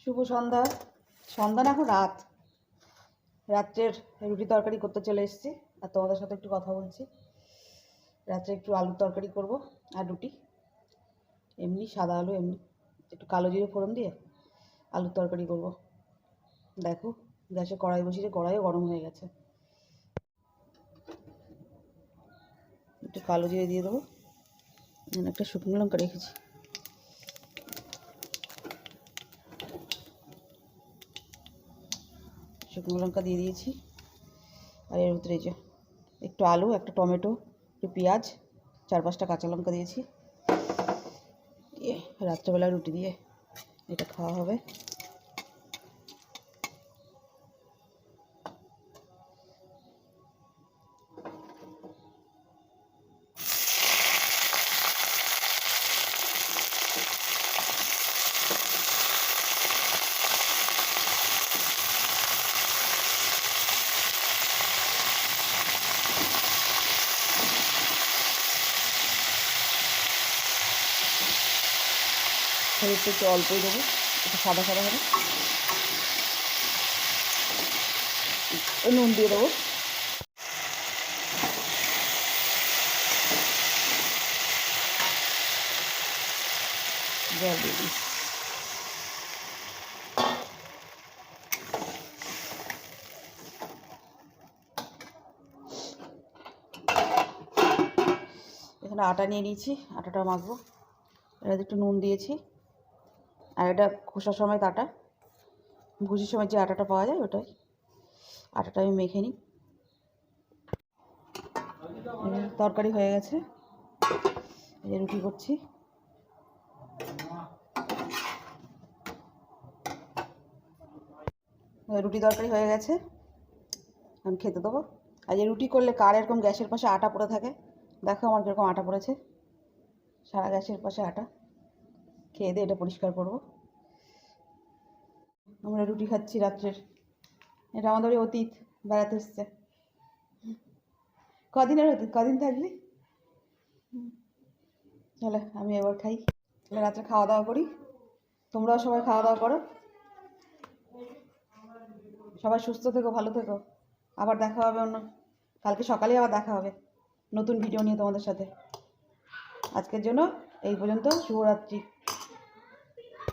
শুভ সন্ধ্যা। সন্ধ্যা না এখন রাত। রাত্রের রুটি তরকারি করতে চলে এসেছি। আর তোমাদের সাথে একটু কথা বলছি। রাত্রে একটু আলুর তরকারি করব আর রুটি। এমনি সাদা আলু, এমনি একটু কালো জিরে ফোড়ন দিয়ে আলুর তরকারি করব। দেখো, গ্যাসে কড়াই বসিয়ে কড়াইও গরম হয়ে গেছে। একটু কালো জিরে দিয়ে দেবো। একটা শুকনো লঙ্কা রেখেছি। শুকনো লঙ্কা দিয়ে দিয়েছি। আর এর ভিতরে যে একটু আলু, একটা টমেটো, একটু পেঁয়াজ, চার পাঁচটা কাঁচা লঙ্কা দিয়েছি। দিয়ে রাত্রেবেলা রুটি দিয়ে এটা খাওয়া হবে। হলুদটা একটু অল্পই দেবো, একটু সাদা সাদা হবে। নুন দিয়ে দেবো। এখানে আটা নিয়ে নিয়েছি আটাটা মাখবো। এটাতে একটু নুন দিয়েছি। আর এটা খোসার সময় আটা। ভুজির সময় যে আটাটা পাওয়া যায় ওটাই। আটাটা আমি মেখে নিই। তরকারি হয়ে গেছে। এই রুটি করছি। রুটি তরকারি হয়ে গেছে। আমি খেতে দেবো। আর যে রুটি করলে কার এরকম গ্যাসের পাশে আটা পড়ে থাকে? দেখো আমার কীরকম আটা পড়েছে। সারা গ্যাসের পাশে আটা। খেয়ে দিয়ে এটা পরিষ্কার করব। আমরা রুটি খাচ্ছি রাত্রের। এটা আমাদের অতীত, বেড়াতে এসছে। কদিনের অতীত? কদিন থাকলি চলে, আমি এবার খাই। তাহলে রাত্রে খাওয়া দাওয়া করি। তোমরাও সবাই খাওয়া দাওয়া করো। সবাই সুস্থ থেকো, ভালো থেকো। আবার দেখা হবে অন্য কালকে সকালে আবার দেখা হবে। নতুন ভিডিও নিয়ে তোমাদের সাথে। আজকের জন্য এই পর্যন্ত। শুভরাত্রি।